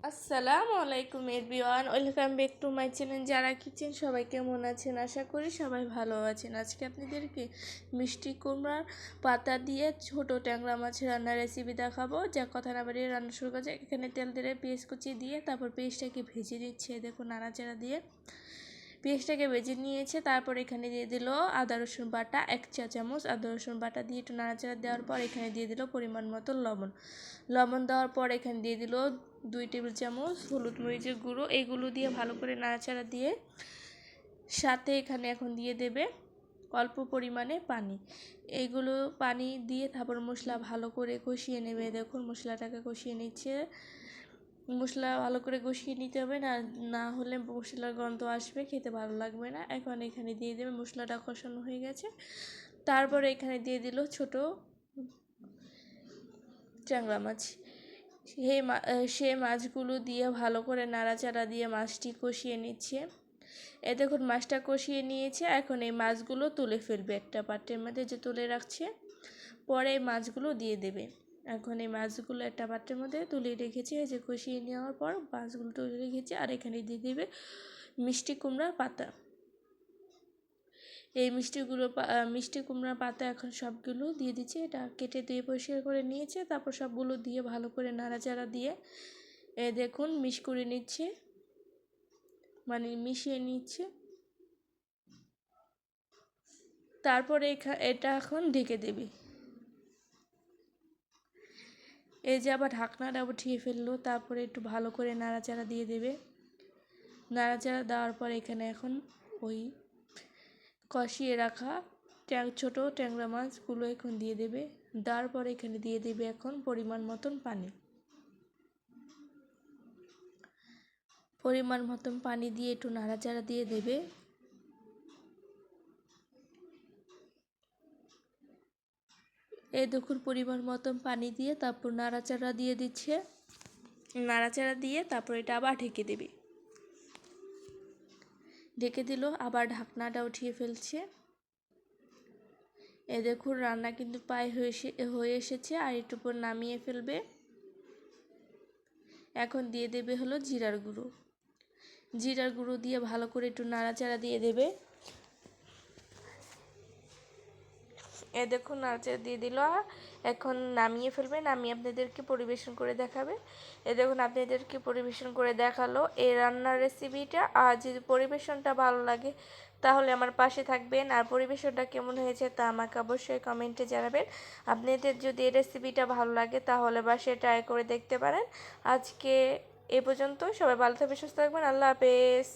আসসালামু আলাইকুম everyone, welcome back to my channel যারা কিচেন, সবাই কেমন আছেন? আশা করি সবাই ভালো আছেন। আজকে আপনাদেরকে মিষ্টি কুমড়ার পাতা দিয়ে ছোট ট্যাংরা মাছের রান্নার রেসিপি দেখাবো। যা কথা না বাড়িয়ে রান্না শুরু করা যায় এখানে তেল দিয়ে পেঁয়াজ কুচি দিয়ে তারপর পেঁয়াজটাকে ভেজে দিচ্ছে দেখুন নাড়াচাড়া দিয়ে পেঁয়াজটাকে ভেজে নিয়েছে। তারপর এখানে দিয়ে দিল আদা, রসুন বাটা, এক চা চামচ আদা, রসুন বাটা দিয়ে একটু নাড়াচাড়া দেওয়ার পর এখানে দিয়ে দিল পরিমাণ মতো লবণ। লবণ দেওয়ার পর এখানে দিয়ে দিল দুই টেবিল চামচ, হলুদ মরিচের গুঁড়ো, এগুলো দিয়ে ভালো করে নাড়াচাড়া দিয়ে সাথে এখানে এখন দিয়ে দেবে অল্প পরিমাণে পানি। এইগুলো পানি দিয়ে তারপর মশলা ভালো করে কষিয়ে নেবে। দেখুন, মশলাটাকে কষিয়ে নিচ্ছে। মশলা ভালো করে কষিয়ে নিতে হবে, না না হলে মশলার গন্ধ আসবে, খেতে ভালো লাগবে না। এখন এখানে দিয়ে দেবে মশলাটা কষানো হয়ে গেছে। তারপরে এখানে দিয়ে দিল ছোট চাংলা মাছ। সে সে মাছগুলো দিয়ে ভালো করে নাড়াচাড়া দিয়ে মাছটি কষিয়ে নিচ্ছে। এ দেখুন, মাছটা কষিয়ে নিয়েছে। এখন এই মাছগুলো তুলে ফেলবে একটা পাত্রের মধ্যে যে তুলে রাখছে। পরে এই মাছগুলো দিয়ে দেবে। এখন এই মাছগুলো একটা পাত্রের মধ্যে তুলে রেখেছে। যে কষিয়ে নেওয়ার পর মাছগুলো তুলে রেখেছে। আর এখানে দিয়ে দেবে মিষ্টি কুমড়ার পাতা। এই মিষ্টিগুলো মিষ্টি কুমড়ার পাতা এখন সবগুলো দিয়ে দিচ্ছে। এটা কেটে দিয়ে পরিষ্কার করে নিয়েছে, তারপর সবগুলো দিয়ে ভালো করে নাড়াচাড়া দিয়ে, এ দেখুন, মিশ করে নিচ্ছে। মানে মিশিয়ে নিচ্ছে। তারপরে এটা এখন ঢেকে দেবে। এই যে আবার ঢাকনাটা উঠিয়ে ফেলল, তারপরে একটু ভালো করে নাড়াচাড়া দিয়ে দেবে। নাড়াচাড়া দেওয়ার পর এখানে এখন ওই কষিয়ে রাখা ট্যাং, ছোটো ট্যাংরা মাছগুলো এখন দিয়ে দেবে। দেওয়ার পর এখানে দিয়ে দেবে এখন পরিমাণ মতন পানি। পরিমাণ মতন পানি দিয়ে একটু নাড়াচাড়া দিয়ে দেবে। এ দেখুন পরিমাণ মতন পানি দিয়ে তারপর নাড়াচাড়া দিয়ে দিচ্ছে। নাড়াচাড়া দিয়ে তারপর এটা আবার ঢেকে দেবে। ঢেকে দিল, আবার ঢাকনাটা উঠিয়ে ফেলছে। এ দেখুন, রান্না কিন্তু প্রায় হয়ে এসেছে, আর একটু পর নামিয়ে ফেলবে। এখন দিয়ে দেবে হলো জিরার গুঁড়ো। জিরার গুঁড়ো দিয়ে ভালো করে একটু নাড়াচাড়া দিয়ে দেবে। এ দেখুন নাড়াচাড়া দিয়ে দিল এখন নামিয়ে ফেলবে নামিয়ে আপনাদেরকে পরিবেশন করে দেখাবে। এ দেখুন, আপনাদেরকে পরিবেশন করে দেখাল এই রান্নার রেসিপিটা আর যদি পরিবেশনটা ভালো লাগে, তাহলে আমার পাশে থাকবেন। আর পরিবেশনটা কেমন হয়েছে, তা আমাকে অবশ্যই কমেন্টে জানাবেন। আপনাদের যদি এই রেসিপিটা ভালো লাগে, তাহলে বাসে ট্রাই করে দেখতে পারেন। আজকে এ পর্যন্ত সবাই ভালো থাকবে সুস্থ থাকবেন। আল্লাহ হাফেজ।